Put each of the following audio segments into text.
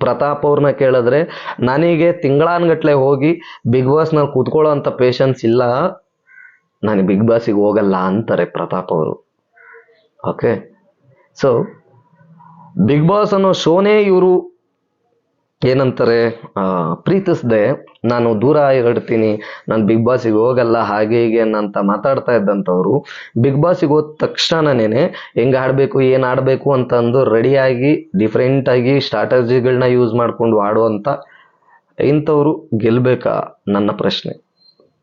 ಪ್ರತಾಪ್ ಅವ್ರನ್ನ ಕೇಳಿದ್ರೆ, ನನಗೆ ತಿಂಗಳಾನ್ಗಟ್ಲೆ ಹೋಗಿ ಬಿಗ್ ಬಾಸ್ನಲ್ಲಿ ಕೂತ್ಕೊಳ್ಳೋ ಅಂತ ಪೇಷನ್ಸ್ ಇಲ್ಲ. ನಾನು ಬಿಗ್ ಬಾಸಿಗೆ ಹೋಗಲ್ಲ, ಅಂತಾರೆ ಪ್ರತಾಪ್ ಅವರು. ಓಕೆ ಸೊ ಬಿಗ್ ಬಾಸ್ ಅನ್ನೋ ಶೋನೇ ಇವರು ಏನಂತಾರೆ ಪ್ರೀತಿಸದೆ, ನಾನು ದೂರ ಇರಡ್ತೀನಿ ನಾನು ಬಿಗ್ ಬಾಸಿಗೆ ಹೋಗಲ್ಲ, ಹಾಗೆ ಹೀಗೆ ಅಂತ ಮಾತಾಡ್ತಾ ಇದ್ದಂಥವ್ರು ಬಿಗ್ ಬಾಸಿಗೆ ಹೋದ ತಕ್ಷಣನೇ ಹೆಂಗೆ ಆಡಬೇಕು, ಏನು ಆಡಬೇಕು ಅಂತ ಅಂದು ರೆಡಿಯಾಗಿ ಡಿಫ್ರೆಂಟಾಗಿ ಸ್ಟ್ರಾಟಜಿಗಳನ್ನ ಯೂಸ್ ಮಾಡಿಕೊಂಡು ಆಡುವಂಥ ಇಂಥವ್ರು ಗೆಲ್ಬೇಕಾ ನನ್ನ ಪ್ರಶ್ನೆ.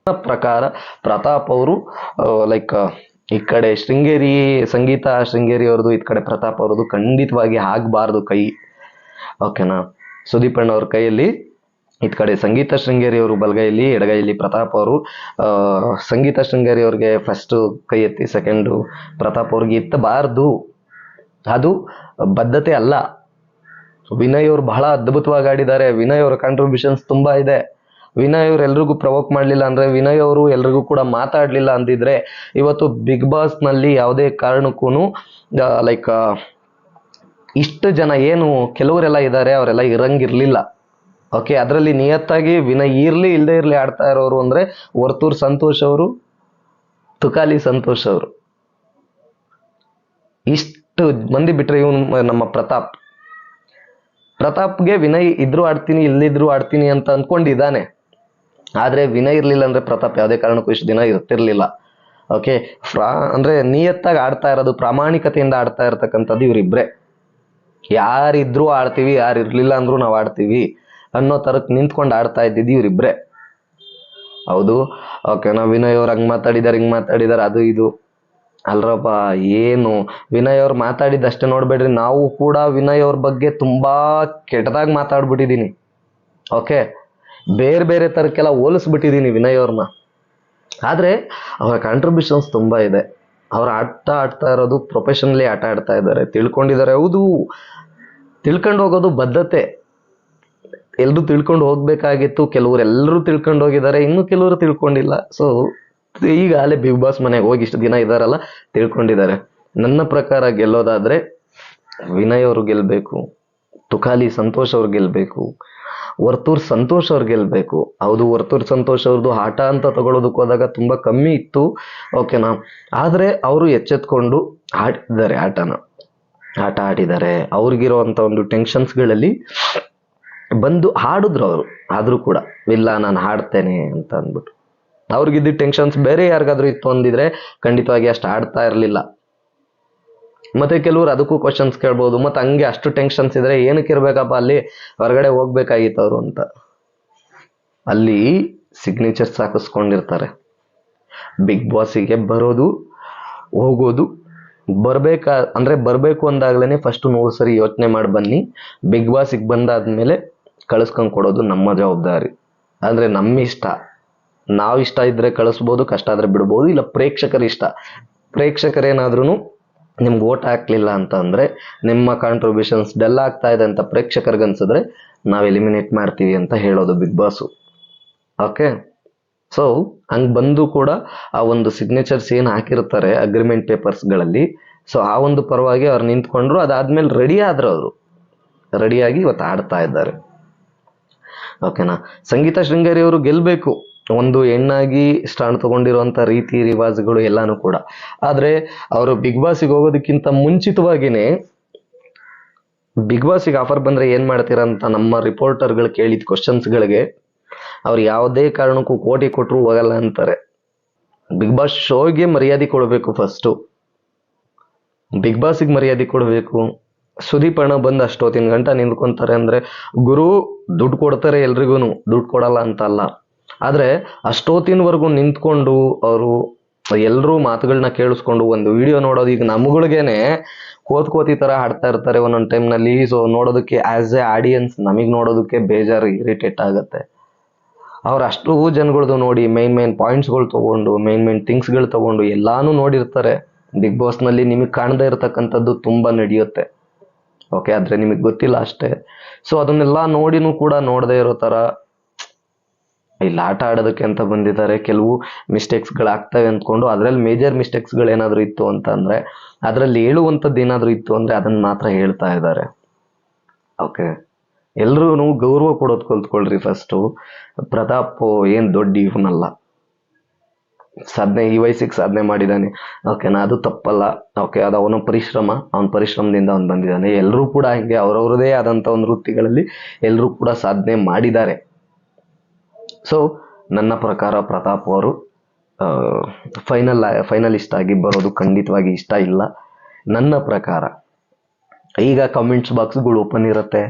ನನ್ನ ಪ್ರಕಾರ ಪ್ರತಾಪ್ ಅವರು ಲೈಕ್ ಈ ಕಡೆ ಶೃಂಗೇರಿ ಸಂಗೀತ, ಶೃಂಗೇರಿ ಅವ್ರದ್ದು, ಈ ಕಡೆ ಪ್ರತಾಪ್ ಅವ್ರದ್ದು ಖಂಡಿತವಾಗಿ ಆಗಬಾರ್ದು ಕೈ. ಓಕೆನಾ ಸುದೀಪ್ ಅಣ್ಣ ಅವ್ರ ಕೈಯಲ್ಲಿ. ಈ ಕಡೆ ಸಂಗೀತ ಶೃಂಗೇರಿ ಅವರು ಬಲಗೈಯಲ್ಲಿ ಎಡಗೈಯಲ್ಲಿ ಪ್ರತಾಪ್ ಅವರು. ಸಂಗೀತ ಶೃಂಗೇರಿ ಅವ್ರಿಗೆ ಫಸ್ಟ್ ಕೈ ಎತ್ತಿ ಸೆಕೆಂಡು ಪ್ರತಾಪ್ ಅವ್ರಿಗೆ ಇತ್ತಬಾರ್ದು ಅದು ಬದ್ಧತೆ ಅಲ್ಲ. ವಿನಯ್ ಅವ್ರು ಬಹಳ ಅದ್ಭುತವಾಗಿ ಆಡಿದ್ದಾರೆ. ವಿನಯ್ ಅವರ ಕಾಂಟ್ರಿಬ್ಯೂಷನ್ಸ್ ತುಂಬಾ ಇದೆ. ವಿನಯ್ ಅವ್ರು ಎಲ್ರಿಗೂ ಪ್ರವೋಕ್ ಮಾಡಲಿಲ್ಲ ಅಂದ್ರೆ ವಿನಯ್ ಅವರು ಎಲ್ರಿಗೂ ಕೂಡ ಮಾತಾಡಲಿಲ್ಲ ಅಂದಿದ್ರೆ, ಇವತ್ತು ಬಿಗ್ ಬಾಸ್ನಲ್ಲಿ ಯಾವುದೇ ಕಾರಣಕ್ಕೂ ಲೈಕ್ ಇಷ್ಟು ಜನ ಏನು ಕೆಲವರೆಲ್ಲ ಇದ್ದಾರೆ ಅವರೆಲ್ಲ ಇರಂಗಿರ್ಲಿಲ್ಲ. ಓಕೆ ಅದರಲ್ಲಿ ನಿಯತ್ತಾಗಿ ವಿನಯ್ ಇರಲಿ ಇಲ್ಲದೆ ಇರ್ಲಿ ಆಡ್ತಾ ಇರೋರು ಅಂದ್ರೆ ವರ್ತೂರ್ ಸಂತೋಷ್ ಅವರು, ತುಕಾಲಿ ಸಂತೋಷ್ ಅವರು. ಇಷ್ಟು ಮಂದಿ ಬಿಟ್ಟರೆ ಇವನು ನಮ್ಮ ಪ್ರತಾಪ್. ಪ್ರತಾಪ್ಗೆ ವಿನಯ್ ಇದ್ರು ಆಡ್ತೀನಿ ಇಲ್ಲಿದ್ರು ಆಡ್ತೀನಿ ಅಂತ ಅನ್ಕೊಂಡಿದ್ದಾನೆ. ಆದರೆ ವಿನಯ್ ಇರ್ಲಿಲ್ಲ ಅಂದ್ರೆ ಪ್ರತಾಪ್ ಯಾವುದೇ ಕಾರಣಕ್ಕೂ ಇಷ್ಟು ದಿನ ಇರ್ತಿರ್ಲಿಲ್ಲ. ಓಕೆ ಫ್ರಾ ಅಂದ್ರೆ ನಿಯತ್ತಾಗಿ ಆಡ್ತಾ ಇರೋದು ಪ್ರಾಮಾಣಿಕತೆಯಿಂದ ಆಡ್ತಾ ಇರತಕ್ಕಂಥದ್ದು ಇವರಿಬ್ರೆ. ಯಾರಿದ್ರು ಆಡ್ತೀವಿ ಯಾರು ಇರ್ಲಿಲ್ಲ ಅಂದ್ರೂ ನಾವು ಆಡ್ತೀವಿ ಅನ್ನೋ ತರಕ್ ನಿಂತ್ಕೊಂಡು ಆಡ್ತಾ ಇದ್ದಿದ್ದು ಇವರಿಬ್ರೆ. ಹೌದು. ಓಕೆ ನಾವು ವಿನಯ್ ಅವ್ರು ಹಂಗ್ ಮಾತಾಡಿದಾರೆ, ಹಿಂಗ್ ಮಾತಾಡಿದಾರೆ, ಅದು ಇದು. ಅಲ್ರಪ್ಪ, ಏನು? ವಿನಯ್ ಅವ್ರು ಮಾತಾಡಿದ್ದಷ್ಟೇ ನೋಡ್ಬೇಡ್ರಿ. ನಾವು ಕೂಡ ವಿನಯ್ ಅವ್ರ ಬಗ್ಗೆ ತುಂಬಾ ಕೆಟ್ಟದಾಗಿ ಮಾತಾಡ್ಬಿಟ್ಟಿದೀನಿ. ಓಕೆ ಬೇರೆ ಬೇರೆ ತರಕ್ಕೆಲ್ಲ ಹೋಲಿಸ್ಬಿಟ್ಟಿದೀನಿ ವಿನಯ್ ಅವ್ರನ್ನ ಆದ್ರೆ, ಅವರ ಕಾಂಟ್ರಿಬ್ಯೂಷನ್ಸ್ ತುಂಬಾ ಇದೆ. ಅವ್ರು ಆಟ ಆಡ್ತಾ ಇರೋದು ಪ್ರೊಫೆಷನಲಿ ಆಟ ಆಡ್ತಾ ಇದ್ದಾರೆ. ತಿಳ್ಕೊಂಡಿದ್ದಾರೆ. ಹೌದು. ತಿಳ್ಕೊಂಡು ಹೋಗೋದು ಬದ್ಧತೆ. ಎಲ್ಲರೂ ತಿಳ್ಕೊಂಡು ಹೋಗ್ಬೇಕಾಗಿತ್ತು ಕೆಲವರು ಎಲ್ಲರೂ ತಿಳ್ಕೊಂಡು ಹೋಗಿದ್ದಾರೆ, ಇನ್ನು ಕೆಲವರು ತಿಳ್ಕೊಂಡಿಲ್ಲ. ಸೊ ಈಗ ಅಲ್ಲೇ ಬಿಗ್ ಬಾಸ್ ಮನೆಗೆ ಹೋಗಿ ಇಷ್ಟು ದಿನ ಇದ್ದಾರಲ್ಲ ತಿಳ್ಕೊಂಡಿದ್ದಾರೆ. ನನ್ನ ಪ್ರಕಾರ ಗೆಲ್ಲೋದಾದ್ರೆ ವಿನಯ್ ಅವರು ಗೆಲ್ಲಬೇಕು ತುಕಾಲಿ ಸಂತೋಷ್ ಅವ್ರು ಗೆಲ್ಲಬೇಕು ವರ್ತೂರ್ ಸಂತೋಷ್ ಅವ್ರು ಗೆಲ್ಲಬೇಕು ಹೌದು, ವರ್ತೂರ್ ಸಂತೋಷ್ ಅವ್ರದ್ದು ಆಟ ಅಂತ ತಗೊಳ್ಳೋದಕ್ಕೆ ಹೋದಾಗ ತುಂಬ ಕಮ್ಮಿ ಇತ್ತು. ಓಕೆನಾ ಆದರೆ ಅವರು ಎಚ್ಚೆತ್ಕೊಂಡು ಆಡಿದ್ದಾರೆ ಆಟನ. ಆಟ ಆಡಿದ್ದಾರೆ. ಅವ್ರಿಗಿರುವಂತ ಒಂದು ಟೆನ್ಷನ್ಸ್ಗಳಲ್ಲಿ ಬಂದು ಹಾಡಿದ್ರು ಅವರು. ಆದರೂ ಕೂಡ, ಇಲ್ಲ ನಾನು ಹಾಡ್ತೇನೆ ಅಂತ ಅಂದ್ಬಿಟ್ಟು. ಅವ್ರಿಗಿದ್ದ ಟೆನ್ಷನ್ಸ್ ಬೇರೆ ಯಾರಿಗಾದ್ರೂ ಇತ್ತು ಅಂದಿದ್ರೆ ಖಂಡಿತವಾಗಿ ಅಷ್ಟು ಆಡ್ತಾ ಇರಲಿಲ್ಲ. ಮತ್ತೆ ಕೆಲವರು ಅದಕ್ಕೂ ಕ್ವಶನ್ಸ್ ಕೇಳ್ಬೋದು, ಮತ್ತೆ ಹಂಗೆ ಅಷ್ಟು ಟೆನ್ಷನ್ಸ್ ಇದ್ರೆ ಏನಕ್ಕೆ ಇರ್ಬೇಕಪ್ಪ ಅಲ್ಲಿ? ಹೊರಗಡೆ ಹೋಗ್ಬೇಕಾಗಿತ್ತು ಅವರು ಅಂತ. ಅಲ್ಲಿ ಸಿಗ್ನೇಚರ್ಸ್ ಹಾಕಿಸ್ಕೊಂಡಿರ್ತಾರೆ ಬಿಗ್ ಬಾಸಿಗೆ ಬರೋದು, ಹೋಗೋದು ಬರ್ಬೇಕಾ, ಅಂದರೆ ಬರಬೇಕು ಅಂದಾಗಲೇ ಫಸ್ಟ್ ನೂರು ಸರಿ ಯೋಚನೆ ಮಾಡಿ ಬನ್ನಿ. ಬಿಗ್ ಬಾಸಿಗೆ ಬಂದಾದ್ಮೇಲೆ ಕಳಿಸ್ಕೊಂಡು ಕೊಡೋದು ನಮ್ಮ ಜವಾಬ್ದಾರಿ. ಅಂದರೆ ನಮ್ಮ ಇಷ್ಟ. ನಾವು ಇಷ್ಟ ಇದ್ದರೆ ಕಳಿಸ್ಬೋದು, ಕಷ್ಟ ಆದರೆ ಬಿಡ್ಬೋದು, ಇಲ್ಲ ಪ್ರೇಕ್ಷಕರ ಇಷ್ಟ. ಪ್ರೇಕ್ಷಕರೇನಾದ್ರೂ ನಿಮ್ಗೆ ಓಟ್ ಹಾಕ್ಲಿಲ್ಲ ಅಂತ ಅಂದರೆ, ನಿಮ್ಮ ಕಾಂಟ್ರಿಬ್ಯೂಷನ್ಸ್ ಡೆಲ್ ಆಗ್ತಾ ಇದೆ ಅಂತ ಪ್ರೇಕ್ಷಕರಿಗೆ ಅನ್ಸಿದ್ರೆ ನಾವು ಎಲಿಮಿನೇಟ್ ಮಾಡ್ತೀವಿ ಅಂತ ಹೇಳೋದು ಬಿಗ್ ಬಾಸು ಓಕೆ ಸೊ ಹಂಗೆ ಬಂದು ಕೂಡ ಆ ಒಂದು ಸಿಗ್ನೇಚರ್ಸ್ ಏನು ಹಾಕಿರ್ತಾರೆ ಅಗ್ರಿಮೆಂಟ್ ಪೇಪರ್ಸ್ಗಳಲ್ಲಿ ಸೊ ಆ ಒಂದು ಪರವಾಗಿ ಅವ್ರು ನಿಂತ್ಕೊಂಡ್ರು, ಅದಾದ್ಮೇಲೆ ರೆಡಿ ಆದ್ರು ಅವರು. ರೆಡಿಯಾಗಿ ಇವತ್ತು ಆಡ್ತಾ ಇದ್ದಾರೆ. ಓಕೆನಾ ಸಂಗೀತ ಶೃಂಗೇರಿ ಅವರು ಗೆಲ್ಬೇಕು. ಒಂದು ಹೆಣ್ಣಾಗಿ ಸ್ಟಾಂಡ್ ತಗೊಂಡಿರುವಂಥ ರೀತಿ, ರಿವಾಜ್ಗಳು ಎಲ್ಲಾನು ಕೂಡ. ಆದರೆ ಅವರು ಬಿಗ್ ಬಾಸಿಗೆ ಹೋಗೋದಕ್ಕಿಂತ ಮುಂಚಿತವಾಗಿನೇ ಬಿಗ್ ಬಾಸಿಗೆ ಆಫರ್ ಬಂದ್ರೆ ಏನು ಮಾಡ್ತೀರಾ ಅಂತ ನಮ್ಮ ರಿಪೋರ್ಟರ್ಗಳು ಕೇಳಿದ ಕ್ವಶನ್ಸ್ಗಳಿಗೆ ಅವ್ರು ಯಾವುದೇ ಕಾರಣಕ್ಕೂ ಕೋಟಿ ಕೊಟ್ಟರು ಹೋಗಲ್ಲ ಅಂತಾರೆ. ಬಿಗ್ ಬಾಸ್ ಶೋಗೆ ಮರ್ಯಾದೆ ಕೊಡಬೇಕು ಫಸ್ಟು ಬಿಗ್ ಬಾಸಿಗೆ ಮರ್ಯಾದೆ ಕೊಡಬೇಕು. ಸುದೀಪ್ ಅಣ್ಣ ಬಂದು ಅಷ್ಟೊತ್ತಿನ ಗಂಟ ನಿಂತ್ಕೊಂತಾರೆ ಅಂದರೆ, ಗುರು, ದುಡ್ಡು ಕೊಡ್ತಾರೆ ಎಲ್ರಿಗೂ ದುಡ್ಡು ಕೊಡಲ್ಲ ಅಂತ ಅಲ್ಲ ಆದ್ರೆ ಅಷ್ಟೊತ್ತಿನವರೆಗೂ ನಿಂತ್ಕೊಂಡು ಅವರು ಎಲ್ಲರೂ ಮಾತುಗಳನ್ನ ಕೇಳಿಸ್ಕೊಂಡು ಒಂದು ವಿಡಿಯೋ ನೋಡೋದು ಈಗ ನಮ್ಗಳಿಗೇನೆ ಕೋತ್ ಕೋತಿ ತರ ಹಾಡ್ತಾ ಇರ್ತಾರೆ ಒಂದೊಂದು ಟೈಮ್ನಲ್ಲಿ ಸೊ ನೋಡೋದಕ್ಕೆ ಆಸ್ ಎ ಆಡಿಯನ್ಸ್ ನಮಗೆ ನೋಡೋದಕ್ಕೆ ಬೇಜಾರು ಇರಿಟೇಟ್ ಆಗುತ್ತೆ. ಅವ್ರು ಅಷ್ಟು ಜನಗಳದ್ದು ನೋಡಿ ಮೈನ್ ಮೈನ್ ಪಾಯಿಂಟ್ಸ್ಗಳು ತಗೊಂಡು ಮೈನ್ ಮೈನ್ ಥಿಂಗ್ಸ್ಗಳು ತಗೊಂಡು ಎಲ್ಲಾನು ನೋಡಿರ್ತಾರೆ. ಬಿಗ್ ಬಾಸ್ನಲ್ಲಿ ನಿಮಗೆ ಕಾಣದೇ ಇರತಕ್ಕಂಥದ್ದು ತುಂಬ ನಡೆಯುತ್ತೆ. ಓಕೆ ಆದರೆ ನಿಮಗೆ ಗೊತ್ತಿಲ್ಲ ಅಷ್ಟೇ. ಸೊ ಅದನ್ನೆಲ್ಲ ನೋಡಿನೂ ಕೂಡ ನೋಡದೇ ಇರೋ ಥರ ಇಲ್ಲಿ ಆಟ ಆಡೋದಕ್ಕೆ ಅಂತ ಬಂದಿದ್ದಾರೆ. ಕೆಲವು ಮಿಸ್ಟೇಕ್ಸ್ಗಳು ಆಗ್ತವೆ ಅಂದ್ಕೊಂಡು ಅದ್ರಲ್ಲಿ ಮೇಜರ್ ಮಿಸ್ಟೇಕ್ಸ್ಗಳು ಏನಾದರೂ ಇತ್ತು ಅಂತ ಅದರಲ್ಲಿ ಅದ್ರಲ್ಲಿ ಹೇಳುವಂಥದ್ದು ಏನಾದರೂ ಇತ್ತು ಅಂದ್ರೆ ಅದನ್ನ ಮಾತ್ರ ಹೇಳ್ತಾ ಇದ್ದಾರೆ. ಓಕೆ ಎಲ್ರೂ ಗೌರವ ಕೊಡೋದು ಕಲ್ತ್ಕೊಳ್ರಿ ಫಸ್ಟು ಪ್ರತಾಪ್, ಏನು ದೊಡ್ಡ ಇವನಲ್ಲ. ಸಾಧನೆ, ಈ ವಯಸ್ಸಿಗೆ ಸಾಧನೆ ಮಾಡಿದ್ದಾನೆ ಓಕೆನಾ ಅದು ತಪ್ಪಲ್ಲ. ಓಕೆ ಅದು ಅವನ ಪರಿಶ್ರಮ. ಅವನ ಪರಿಶ್ರಮದಿಂದ ಅವನು ಬಂದಿದ್ದಾನೆ ಎಲ್ಲರೂ ಕೂಡ ಹಿಂಗೆ ಅವ್ರವ್ರದೇ ಆದಂಥ ಒಂದು ವೃತ್ತಿಗಳಲ್ಲಿ ಎಲ್ಲರೂ ಕೂಡ ಸಾಧನೆ ಮಾಡಿದ್ದಾರೆ. ಸೊ ನನ್ನ ಪ್ರಕಾರ ಪ್ರತಾಪ್ ಅವರು ಫೈನಲ್ ಫೈನಲಿಸ್ಟ್ ಆಗಿ ಬರೋದು ಖಂಡಿತವಾಗಿ ಇಷ್ಟ ಇಲ್ಲ. ನನ್ನ ಪ್ರಕಾರ, ಈಗ ಕಮೆಂಟ್ಸ್ ಬಾಕ್ಸ್ಗಳು ಓಪನ್ ಇರುತ್ತೆ.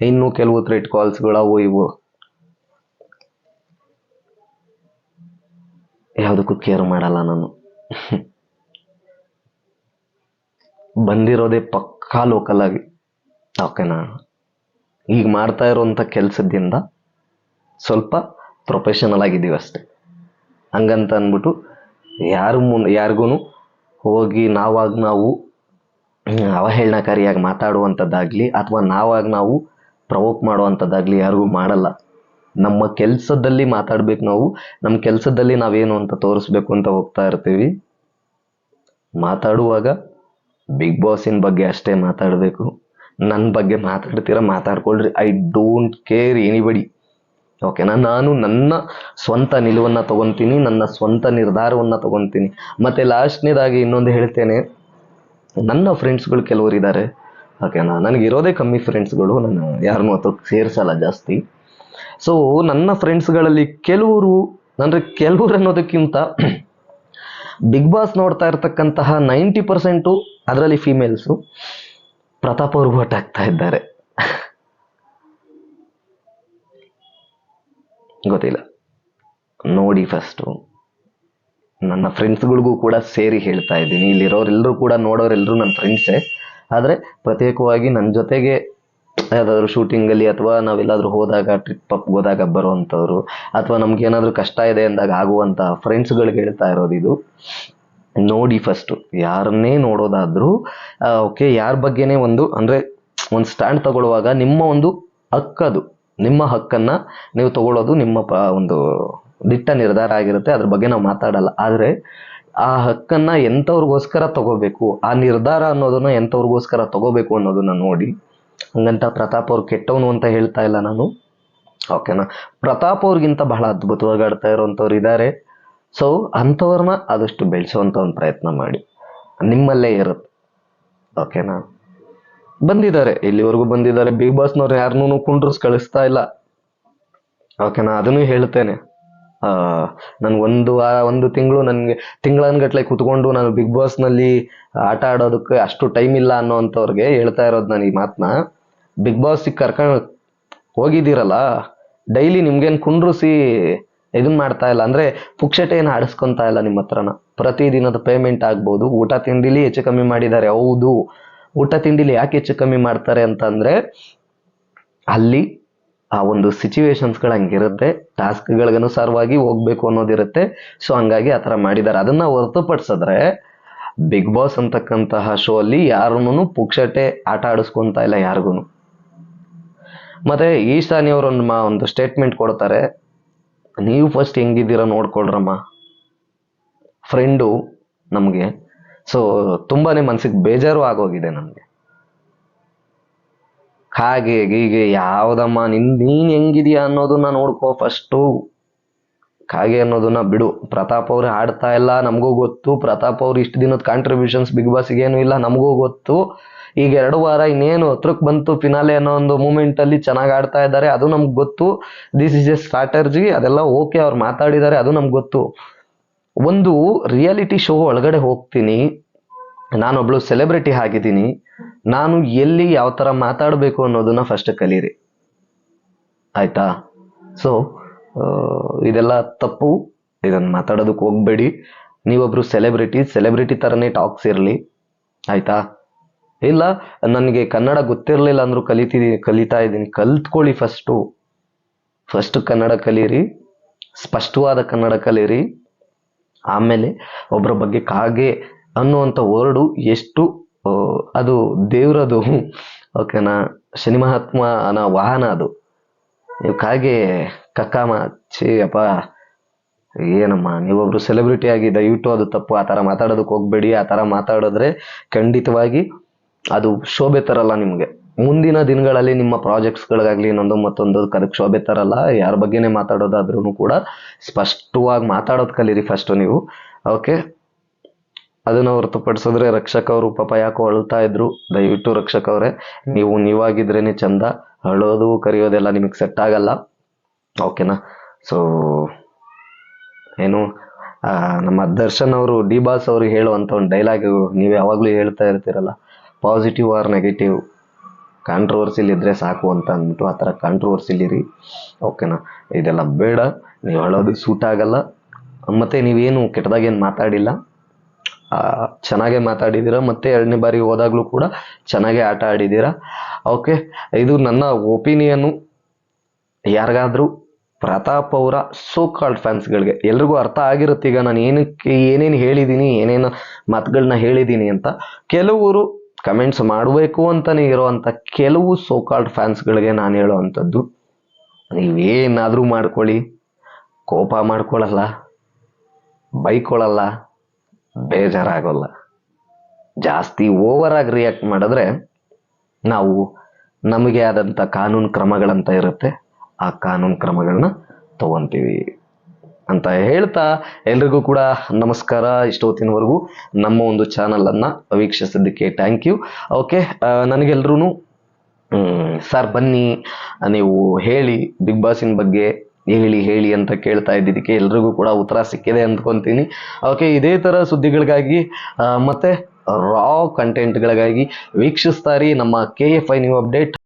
ಇನ್ನು ಕೆಲವು ಥ್ರೆಡ್ ಕಾಲ್ಸ್ಗಳವು ಇವು. ಯಾವುದಕ್ಕೂ ಕೇರ್ ಮಾಡಲ್ಲ ನಾನು. ಬಂದಿರೋದೇ ಪಕ್ಕಾ ಲೋಕಲ್ ಆಗಿ. ಓಕೆನಾ ಈಗ ಮಾಡ್ತಾ ಇರೋಂಥ ಕೆಲಸದಿಂದ ಸ್ವಲ್ಪ ಪ್ರೊಫೆಷನಲ್ ಆಗಿದ್ದೀವಿ ಅಷ್ಟೆ. ಹಂಗಂತ ಅಂದ್ಬಿಟ್ಟು ಯಾರು ಮುನ್ ಯಾರಿಗೂ ಹೋಗಿ ನಾವಾಗ ನಾವು ಅವಹೇಳನಕಾರಿಯಾಗಿ ಮಾತಾಡುವಂಥದ್ದಾಗಲಿ ಅಥವಾ ನಾವಾಗ ನಾವು ಪ್ರವೋಕ್ ಮಾಡುವಂಥದ್ದಾಗಲಿ ಯಾರಿಗೂ ಮಾಡಲ್ಲ. ನಮ್ಮ ಕೆಲಸದಲ್ಲಿ ಮಾತಾಡ್ಬೇಕು ನಾವು, ನಮ್ಮ ಕೆಲಸದಲ್ಲಿ ನಾವೇನು ಅಂತ ತೋರಿಸ್ಬೇಕು ಅಂತ ಹೋಗ್ತಾ ಇರ್ತೀವಿ. ಮಾತಾಡುವಾಗ ಬಿಗ್ ಬಾಸಿನ ಬಗ್ಗೆ ಅಷ್ಟೇ ಮಾತಾಡಬೇಕು. ನನ್ನ ಬಗ್ಗೆ ಮಾತಾಡ್ತೀರಾ ಮಾತಾಡ್ಕೊಳ್ರಿ ಐ ಡೋಂಟ್ ಕೇರ್ ಎನಿಬಡಿ ಓಕೆನಾ ನಾನು ನನ್ನ ಸ್ವಂತ ನಿಲುವನ್ನು ತಗೊತೀನಿ, ನನ್ನ ಸ್ವಂತ ನಿರ್ಧಾರವನ್ನು ತಗೊತೀನಿ. ಮತ್ತು ಲಾಸ್ಟ್ನೇದಾಗಿ ಇನ್ನೊಂದು ಹೇಳ್ತೇನೆ, ನನ್ನ ಫ್ರೆಂಡ್ಸ್ಗಳು ಕೆಲವರು ಇದ್ದಾರೆ ಓಕೆನಾ ನನಗೆ ಇರೋದೇ ಕಮ್ಮಿ ಫ್ರೆಂಡ್ಸ್ಗಳು ನಾನು ಯಾರನ್ನೂ ಅಥವಾ ಸೇರಿಸಲ್ಲ ಜಾಸ್ತಿ. ಸೊ ನನ್ನ ಫ್ರೆಂಡ್ಸ್ಗಳಲ್ಲಿ ಕೆಲವರು ಅಂದರೆ ಕೆಲವರು ಅನ್ನೋದಕ್ಕಿಂತ ಬಿಗ್ ಬಾಸ್ ನೋಡ್ತಾ ಇರ್ತಕ್ಕಂತಹ ನೈಂಟಿ ಪರ್ಸೆಂಟು ಅದರಲ್ಲಿ ಫೀಮೇಲ್ಸು ಪ್ರತಾಪ್ ಅವರು ಓಟ್ ಆಗ್ತಾ ಇದ್ದಾರೆ. ಗೊತ್ತಿಲ್ಲ. ನೋಡಿ ಫಸ್ಟು ನನ್ನ ಫ್ರೆಂಡ್ಸ್ಗಳಿಗೂ ಕೂಡ ಸೇರಿ ಹೇಳ್ತಾ ಇದ್ದೀನಿ. ಇಲ್ಲಿರೋರೆಲ್ಲರೂ ಕೂಡ ನೋಡೋರೆಲ್ಲರೂ ನನ್ನ ಫ್ರೆಂಡ್ಸೇ ಆದರೆ ಪ್ರತ್ಯೇಕವಾಗಿ ನನ್ನ ಜೊತೆಗೆ ಯಾವುದಾದ್ರೂ ಶೂಟಿಂಗಲ್ಲಿ ಅಥವಾ ನಾವೆಲ್ಲಾದರೂ ಹೋದಾಗ ಟ್ರಿಪ್ ಅಪ್ ಹೋದಾಗ ಬರುವಂಥವ್ರು ಅಥವಾ ನಮ್ಗೆ ಏನಾದರೂ ಕಷ್ಟ ಇದೆ ಅಂದಾಗ ಆಗುವಂಥ ಫ್ರೆಂಡ್ಸ್ಗಳಿಗೆ ಹೇಳ್ತಾ ಇರೋದು ಇದು. ನೋಡಿ ಫಸ್ಟು ಯಾರನ್ನೇ ನೋಡೋದಾದರೂ ಓಕೆ ಯಾರ ಬಗ್ಗೆನೇ ಒಂದು, ಅಂದರೆ ಒಂದು ಸ್ಟ್ಯಾಂಡ್ ತಗೊಳ್ಳುವಾಗ ನಿಮ್ಮ ಒಂದು ಹಕ್ಕದು ನಿಮ್ಮ ಹಕ್ಕನ್ನು ನೀವು ತಗೊಳ್ಳೋದು ನಿಮ್ಮ ಒಂದು ದಿಟ್ಟ ನಿರ್ಧಾರ ಆಗಿರುತ್ತೆ. ಅದ್ರ ಬಗ್ಗೆ ನಾವು ಮಾತಾಡಲ್ಲ. ಆದರೆ ಆ ಹಕ್ಕನ್ನು ಎಂಥವ್ರಿಗೋಸ್ಕರ ತಗೋಬೇಕು, ಆ ನಿರ್ಧಾರ ಅನ್ನೋದನ್ನ ಎಂಥವ್ರಿಗೋಸ್ಕರ ತಗೋಬೇಕು ಅನ್ನೋದನ್ನ ನೋಡಿ. ಹಂಗಂತ ಪ್ರತಾಪ್ ಅವ್ರು ಕೆಟ್ಟವನು ಅಂತ ಹೇಳ್ತಾ ಇಲ್ಲ ನಾನು. ಓಕೆನಾ ಪ್ರತಾಪ್ ಅವ್ರಿಗಿಂತ ಬಹಳ ಅದ್ಭುತವಾಗಿ ಆಡ್ತಾ ಇರೋವಂಥವ್ರು ಇದ್ದಾರೆ ಸೊ ಅಂಥವ್ರನ್ನ ಆದಷ್ಟು ಬೆಳೆಸುವಂಥ ಒಂದು ಪ್ರಯತ್ನ ಮಾಡಿ. ನಿಮ್ಮಲ್ಲೇ ಇರುತ್ತೆ. ಓಕೆನಾ ಬಂದಿದ್ದಾರೆ. ಇಲ್ಲಿವರೆಗೂ ಬಂದಿದ್ದಾರೆ. ಬಿಗ್ ಬಾಸ್ನವ್ರು ಯಾರನ್ನೂ ಕುಂಡ್ರಸ್ ಕಳಿಸ್ತಾ ಇಲ್ಲ. ಓಕೆನಾ ಅದನ್ನು ಹೇಳ್ತೇನೆ. ನನ್ಗೆ ಒಂದು ವಾರ ಒಂದು ತಿಂಗಳು ನನಗೆ ತಿಂಗಳನ್ಗಟ್ಲೆ ಕೂತ್ಕೊಂಡು ನಾನು ಬಿಗ್ ಬಾಸ್ನಲ್ಲಿ ಆಟ ಆಡೋದಕ್ಕೆ ಅಷ್ಟು ಟೈಮ್ ಇಲ್ಲ ಅನ್ನೋವಂಥವ್ರಿಗೆ ಹೇಳ್ತಾ ಇರೋದು ನಾನು ಈ ಮಾತನ್ನ ಬಿಗ್ ಬಾಸಿಗೆ ಕರ್ಕೊಂಡು ಹೋಗಿದ್ದೀರಲ್ಲ ಡೈಲಿ ನಿಮ್ಗೇನು ಕುಂಡ್ರಿಸಿ ಇದನ್ನ ಮಾಡ್ತಾ ಇಲ್ಲ. ಅಂದರೆ ಪುಕ್ಷಟೆ ಏನು ಆಡಿಸ್ಕೊಂತಾ ಇಲ್ಲ ನಿಮ್ಮ ಹತ್ರನ. ಪ್ರತಿದಿನದ ಪೇಮೆಂಟ್ ಆಗ್ಬೋದು, ಊಟ ತಿಂಡಿಲಿ ಹೆಚ್ಚು ಕಮ್ಮಿ ಮಾಡಿದ್ದಾರೆ. ಹೌದು, ಊಟ ತಿಂಡಿಲಿ ಯಾಕೆ ಹೆಚ್ಚು ಕಮ್ಮಿ ಮಾಡ್ತಾರೆ ಅಂತಂದರೆ, ಅಲ್ಲಿ ಆ ಒಂದು ಸಿಚುವೇಶನ್ಸ್ಗಳು ಹಂಗಿರುತ್ತೆ ಟಾಸ್ಕ್ಗಳಿಗನುಸಾರವಾಗಿ ಹೋಗ್ಬೇಕು ಅನ್ನೋದಿರುತ್ತೆ ಸೊ ಹಂಗಾಗಿ ಆ ಥರ ಮಾಡಿದ್ದಾರೆ. ಅದನ್ನ ಹೊರತುಪಡಿಸಿದ್ರೆ ಬಿಗ್ ಬಾಸ್ ಅಂತಕ್ಕಂತಹ ಶೋ ಅಲ್ಲಿ ಯಾರನ್ನೂ ಪುಕ್ಷಟೆ ಆಟ ಆಡಿಸ್ಕೊಂತ ಇಲ್ಲ ಯಾರಿಗೂ ಮತ್ತೆ ಈಶಾನಿ ಅವರು ಒಂದು ಸ್ಟೇಟ್ಮೆಂಟ್ ಕೊಡ್ತಾರೆ. ನೀವು ಫಸ್ಟ್ ಹೆಂಗಿದ್ದೀರಾ ನೋಡ್ಕೊಳ್ರಮ್ಮ. ಫ್ರೆಂಡು ನಮಗೆ. ಸೊ ತುಂಬಾ ಮನ್ಸಿಗೆ ಬೇಜಾರು ಆಗೋಗಿದೆ ನನಗೆ. ಹಾಗೆ ಹೀಗೆ ಯಾವ್ದಮ್ಮ, ನಿನ್, ನೀನ್ ಹೆಂಗಿದ್ಯಾ ಅನ್ನೋದನ್ನ ನೋಡ್ಕೋ ಫಸ್ಟು ಕಾಗೆ ಅನ್ನೋದನ್ನ ಬಿಡು. ಪ್ರತಾಪ್ ಅವ್ರು ಆಡ್ತಾ ಇಲ್ಲ, ನಮಗೂ ಗೊತ್ತು. ಪ್ರತಾಪ್ ಅವ್ರು ಇಷ್ಟು ದಿನದ ಕಾಂಟ್ರಿಬ್ಯೂಷನ್ಸ್ ಬಿಗ್ ಬಾಸ್ಗೆ ಏನು ಇಲ್ಲ, ನಮಗೂ ಗೊತ್ತು. ಈಗ ಎರಡು ವಾರ ಇನ್ನೇನು ಹತ್ರಕ್ಕೆ ಬಂತು ಫಿನಾಲೆ ಅನ್ನೋ ಒಂದು ಮೂಮೆಂಟ್ ಅಲ್ಲಿ ಚೆನ್ನಾಗಿ ಆಡ್ತಾ ಇದ್ದಾರೆ, ಅದು ನಮ್ಗೆ ಗೊತ್ತು. ದಿಸ್ ಇಸ್ ಎ ಸ್ಟ್ರಾಟರ್ಜಿ ಅದೆಲ್ಲ ಓಕೆ ಅವ್ರು ಮಾತಾಡಿದ್ದಾರೆ, ಅದು ನಮ್ಗೆ ಗೊತ್ತು. ಒಂದು ರಿಯಾಲಿಟಿ ಶೋ ಒಳಗಡೆ ಹೋಗ್ತೀನಿ. ನಾನೊಬ್ಳು ಸೆಲೆಬ್ರಿಟಿ ಆಗಿದ್ದೀನಿ. ನಾನು ಎಲ್ಲಿ ಯಾವ ಥರ ಮಾತಾಡಬೇಕು ಅನ್ನೋದನ್ನ ಫಸ್ಟ್ ಕಲೀರಿ. ಆಯ್ತಾ? ಸೊ ಇದೆಲ್ಲ ತಪ್ಪು. ಇದನ್ನು ಮಾತಾಡೋದಕ್ಕೆ ಹೋಗ್ಬೇಡಿ. ನೀವೊಬ್ರು ಸೆಲೆಬ್ರಿಟಿ ಸೆಲೆಬ್ರಿಟಿ ಥರನೇ ಟಾಕ್ಸ್ ಇರಲಿ. ಆಯ್ತಾ? ಇಲ್ಲ, ನನಗೆ ಕನ್ನಡ ಗೊತ್ತಿರಲಿಲ್ಲ ಅಂದರೂ ಕಲಿತಿದ್ದೀನಿ ಕಲಿತಾ ಇದ್ದೀನಿ. ಕಲ್ತ್ಕೊಳ್ಳಿ ಫಸ್ಟು ಫಸ್ಟ್ ಕನ್ನಡ ಕಲೀರಿ. ಸ್ಪಷ್ಟವಾದ ಕನ್ನಡ ಕಲೀರಿ. ಆಮೇಲೆ ಒಬ್ಬರ ಬಗ್ಗೆ ಕಾಗೆ ಅನ್ನುವಂಥ ವರ್ಡು ಎಷ್ಟು ಅದು ದೇವರದು ಓಕೆನಾ ಶನಿ ಮಹಾತ್ಮನ ವಾಹನ ಅದು. ಕಾಗೆ ಕಕ್ಕಾಮ, ಛೀ, ಅಪ್ಪ, ಏನಮ್ಮ, ನೀವೊಬ್ರು ಸೆಲೆಬ್ರಿಟಿ ಆಗಿ ದಯವಿಟ್ಟು ಅದು ತಪ್ಪು, ಆ ಥರ ಮಾತಾಡೋದಕ್ಕೆ ಹೋಗ್ಬೇಡಿ, ಆ ಥರ ಮಾತಾಡಿದ್ರೆ ಖಂಡಿತವಾಗಿ ಅದು ಶೋಭೆ ತರಲ್ಲ ನಿಮಗೆ. ಮುಂದಿನ ದಿನಗಳಲ್ಲಿ ನಿಮ್ಮ ಪ್ರಾಜೆಕ್ಟ್ಸ್ಗಳಿಗಾಗಲಿ ಇನ್ನೊಂದು ಮತ್ತೊಂದು ಕದಕ್ಕೆ ಶೋಭೆ ತರಲ್ಲ, ಯಾರ ಬಗ್ಗೆನೇ ಮಾತಾಡೋದಾದ್ರೂ ಕೂಡ ಸ್ಪಷ್ಟವಾಗಿ ಮಾತಾಡೋದು ಕಲೀರಿ ಫಸ್ಟು ನೀವು ಓಕೆ ಅದನ್ನು ಹೊರತುಪಡಿಸಿದ್ರೆ ರಕ್ಷಕ ಅವರು ಪಾಪ ಯಾಕೋ ಅಳ್ತಾ ಇದ್ರು? ದಯವಿಟ್ಟು ರಕ್ಷಕ ಅವರೇ ನೀವು ನೀವಾಗಿದ್ರೇನೆ ಚಂದ. ಅಳೋದು ಕರೆಯೋದೆಲ್ಲ ನಿಮಗೆ ಸೆಟ್ ಆಗಲ್ಲ. ಓಕೆನಾ ಸೊ ಏನು ನಮ್ಮ ದರ್ಶನ್ ಅವರು, ಡಿ ಬಾಸ್ ಅವರು ಹೇಳುವಂಥ ಒಂದು ಡೈಲಾಗ್ ನೀವು ಯಾವಾಗಲೂ ಹೇಳ್ತಾ ಇರ್ತೀರಲ್ಲ ಪಾಸಿಟಿವ್ ಆರ್ ನೆಗೆಟಿವ್ ಕಾಂಟ್ರವರ್ಸಿಲ್ ಇದ್ರೆ ಸಾಕು ಅಂತ ಅಂದ್ಬಿಟ್ಟು ಆ ಥರ ಕಾಂಟ್ರವರ್ಸಿಲಿರಿ ಓಕೆನಾ ಇದೆಲ್ಲ ಬೇಡ. ನೀವು ಹೇಳೋದು ಸೂಟ್ ಆಗಲ್ಲ. ಮತ್ತು ನೀವೇನು ಕೆಟ್ಟದಾಗೇನು ಮಾತಾಡಿಲ್ಲ. ಚೆನ್ನಾಗೇ ಮಾತಾಡಿದ್ದೀರಾ ಮತ್ತೆ ಎರಡನೇ ಬಾರಿ ಹೋದಾಗಲೂ ಕೂಡ ಚೆನ್ನಾಗೆ ಆಟ ಆಡಿದ್ದೀರಾ ಓಕೆ ಇದು ನನ್ನ ಒಪಿನಿಯನ್ನು ಯಾರಿಗಾದ್ರೂ ಪ್ರತಾಪ್ ಅವರ ಸೋ ಕಾಲ್ಡ್ ಫ್ಯಾನ್ಸ್ಗಳಿಗೆ ಎಲ್ರಿಗೂ ಅರ್ಥ ಆಗಿರುತ್ತೆ ಈಗ ನಾನು ಏನಕ್ಕೆ, ಏನೇನು ಹೇಳಿದ್ದೀನಿ ಏನೇನು ಮಾತುಗಳನ್ನ ಹೇಳಿದ್ದೀನಿ ಅಂತ. ಕೆಲವರು ಕಮೆಂಟ್ಸ್ ಮಾಡಬೇಕು ಅಂತಲೇ ಇರೋವಂಥ ಕೆಲವು ಸೋ ಕಾಲ್ಡ್ ಫ್ಯಾನ್ಸ್ಗಳಿಗೆ ನಾನು ಹೇಳೋವಂಥದ್ದು, ನೀವೇನಾದರೂ ಮಾಡ್ಕೊಳ್ಳಿ. ಕೋಪ ಮಾಡ್ಕೊಳ್ಳಲ್ಲ. ಬೈಕೊಳ್ಳಲ್ಲ. ಬೇಜಾರಾಗೋಲ್ಲ. ಜಾಸ್ತಿ ಓವರ್ ಆಗಿ ರಿಯಾಕ್ಟ್ ಮಾಡಿದ್ರೆ ನಾವು ನಮಗೆ ಆದಂಥ ಕಾನೂನು ಕ್ರಮಗಳಂತ ಇರುತ್ತೆ, ಆ ಕಾನೂನು ಕ್ರಮಗಳನ್ನ ತಗೊಂತೀವಿ ಅಂತ ಹೇಳ್ತಾ ಎಲ್ರಿಗೂ ಕೂಡ ನಮಸ್ಕಾರ. ಇಷ್ಟೊತ್ತಿನವರೆಗೂ ನಮ್ಮ ಒಂದು ಚಾನಲನ್ನು ವೀಕ್ಷಿಸಿದ್ದಕ್ಕೆ ಥ್ಯಾಂಕ್ ಯು ಓಕೆ ನನಗೆಲ್ರೂ ಸರ್ ಬನ್ನಿ, ನೀವು ಹೇಳಿ, ಬಿಗ್ ಬಾಸಿನ ಬಗ್ಗೆ ಹೇಳಿ ಹೇಳಿ ಅಂತ ಕೇಳ್ತಾ ಇದ್ದಿದ್ದಕ್ಕೆ ಎಲ್ರಿಗೂ ಕೂಡ ಉತ್ತರ ಸಿಕ್ಕಿದೆ ಅಂದ್ಕೊತೀನಿ. ಓಕೆ ಇದೇ ಥರ ಸುದ್ದಿಗಳಿಗಾಗಿ ಮತ್ತು ರಾ ಕಂಟೆಂಟ್ಗಳಿಗಾಗಿ ವೀಕ್ಷಿಸ್ತಾ ರೀ ನಮ್ಮ K F I new update